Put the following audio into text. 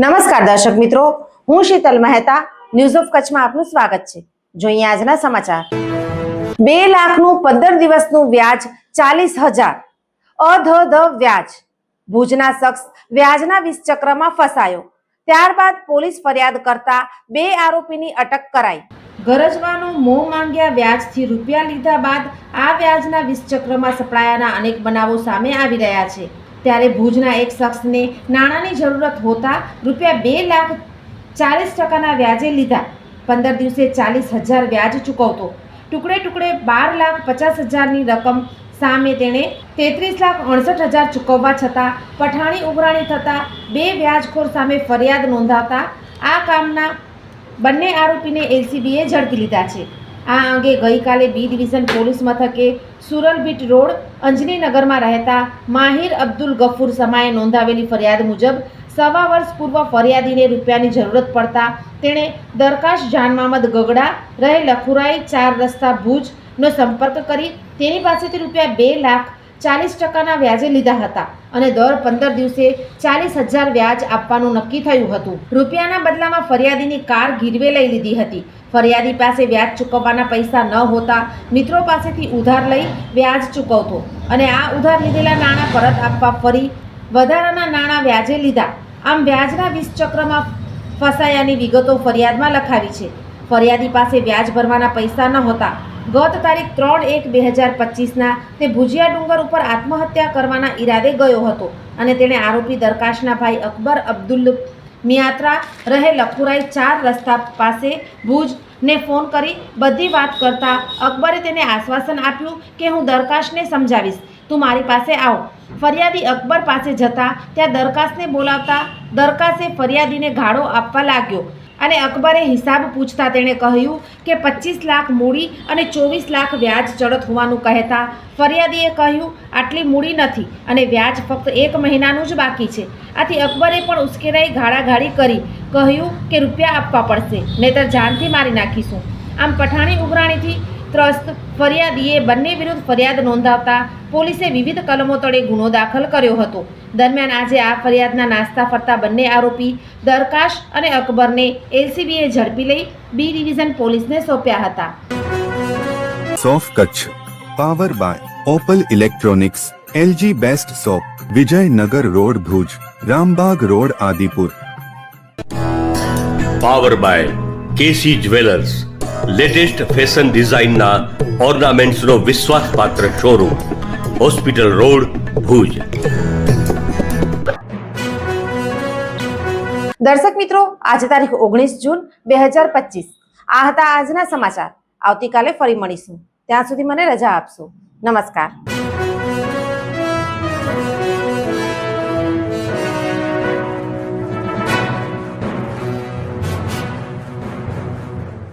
નમસ્કાર દર્શક મિત્રો, હું શીતલ મહેતા ન્યૂઝ ઓફ કચ્છમાં આપનું સ્વાગત છે. જોઈએ આજના સમાચાર. બે લાખનું પંદર દિવસનું વ્યાજ ચાલીસ હજાર. અધ ધ વ્યાજ. ભુજના શખ્સ વ્યાજના વીસ ચક્રમાં ફસાયો. ત્યારબાદ પોલીસ ફરિયાદ કરતા બે આરોપીની અટક કરાઈ. ગરજવાનો મોં માંગ્યા વ્યાજથી રૂપિયા લીધા બાદ આ વ્યાજના વીસ ચક્રમાં સપડાયાના અનેક બનાવો સામે આવી રહ્યા છે. ત્યારે ભુજના એક શખ્સને નાણાંની જરૂરત હોતા રૂપિયા બે લાખ ચાલીસ ટકાના વ્યાજે લીધા. પંદર દિવસે ચાલીસ હજાર વ્યાજ ચૂકવતો. ટુકડે ટુકડે બાર લાખ પચાસ હજારની રકમ સામે તેણે તેત્રીસ લાખ અડસઠ હજાર ચૂકવવા છતાં પઠાણી ઉઘરાણી થતાં બે વ્યાજખોર સામે ફરિયાદ નોંધાવતા આ કામના બંને આરોપીને એલસીબીએ ઝડપી લીધા છે. આ અંગે ગઈકાલે બી ડિવિઝન પોલીસ મથકે સુરલબીટ રોડ અંજનીનગરમાં રહેતા માહિર અબ્દુલ ગફુર સમાએ નોંધાવેલી ફરિયાદ મુજબ સવા વર્ષ પૂર્વ ફરિયાદીને રૂપિયાની જરૂરત પડતા તેણે દરકાશ જાનમામદ ગગડા રહે લખુરાઈ ચાર રસ્તા ભુજનો સંપર્ક કરી તેની પાસેથી રૂપિયા બે લાખ ચાલીસ ટકાના વ્યાજે લીધા હતા અને દર પંદર દિવસે ચાલીસ હજાર વ્યાજ આપવાનું નક્કી થયું હતું. રૂપિયાના બદલામાં ફરિયાદીની કાર ગીરવે લઈ લીધી હતી. ફરિયાદી પાસે વ્યાજ ચૂકવવાના પૈસા ન હોતા મિત્રો પાસેથી ઉધાર લઈ વ્યાજ ચૂકવતો અને આ ઉધાર લીધેલા નાણાં પરત આપવા ફરી વધારાના નાણાં વ્યાજે લીધા. આમ વ્યાજના વીસ ચક્રમાં ફસાયાની વિગતો ફરિયાદમાં લખાવી છે. ફરિયાદી પાસે વ્યાજ ભરવાના પૈસા ન હોતા. ગત તારીખ ત્રણ એક બે હજાર પચીસના તે ભુજિયા ડુંગર ઉપર આત્મહત્યા કરવાના ઈરાદે ગયો હતો અને તેણે આરોપી દરકાશના ભાઈ અકબર અબ્દુલ મિયાત્રા રહે લખુરાઈ ચાર રસ્તા પાસે ભુજને ફોન કરી બધી વાત કરતા અકબરે તેને આશ્વાસન આપ્યું કે હું દરકાશને સમજાવીશ. તું મારી પાસે આવ. ફરિયાદી અકબર પાસે જતા ત્યાં દરખાસ્તને બોલાવતા દરખાસ્તે ફરિયાદીને ગાળો આપવા લાગ્યો. અને અકબરે હિસાબ પૂછતા તેણે કહ્યું કે પચીસ લાખ મૂડી અને ચોવીસ લાખ વ્યાજ ચડત હોવાનું કહેતા ફરિયાદીએ કહ્યું, આટલી મૂડી નથી અને વ્યાજ ફક્ત એક મહિનાનું જ બાકી છે. આથી અકબરે પણ ઉશ્કેરાઈ ગાળાઘાળી કરી, કહ્યું કે રૂપિયા આપવા પડશે, નહીતર જાનથી મારી નાખીશું. આમ પઠાણી ઉઘરાણીથી ત્રસ્ત ફરિયાદીએ બંને વિરુદ્ધ ફરિયાદ નોંધાવતા પોલીસે વિવિધ કલમો તળે ગુનો દાખલ કર્યો હતો. દરમિયાન આજે આ ફરિયાદના નાસ્તા ફરતા બંને આરોપી દરકાશ અને અકબરને એલસીબીએ ઝડપી લઈ બી ડિવિઝન પોલીસને સોંપ્યા હતા. સોફ Kutch power by Opal electronics LG best shop Vijaynagar road Bhuj Rambag road Adipur. Power by KC jewellers latest fashion ડિઝાઇનના ઓર્નામેન્ટ્સનો વિશ્વાસપાત્ર શોરૂમ હોસ્પિટલ રોડ ભુજ. દર્શક મિત્રો, આજે તારીખ ઓગણીસ જૂન બે હજાર પચીસ. આ હતા આજના સમાચાર. આવતીકાલે ફરી મળીશું. ત્યાં સુધી મને રજા આપશો. નમસ્કાર.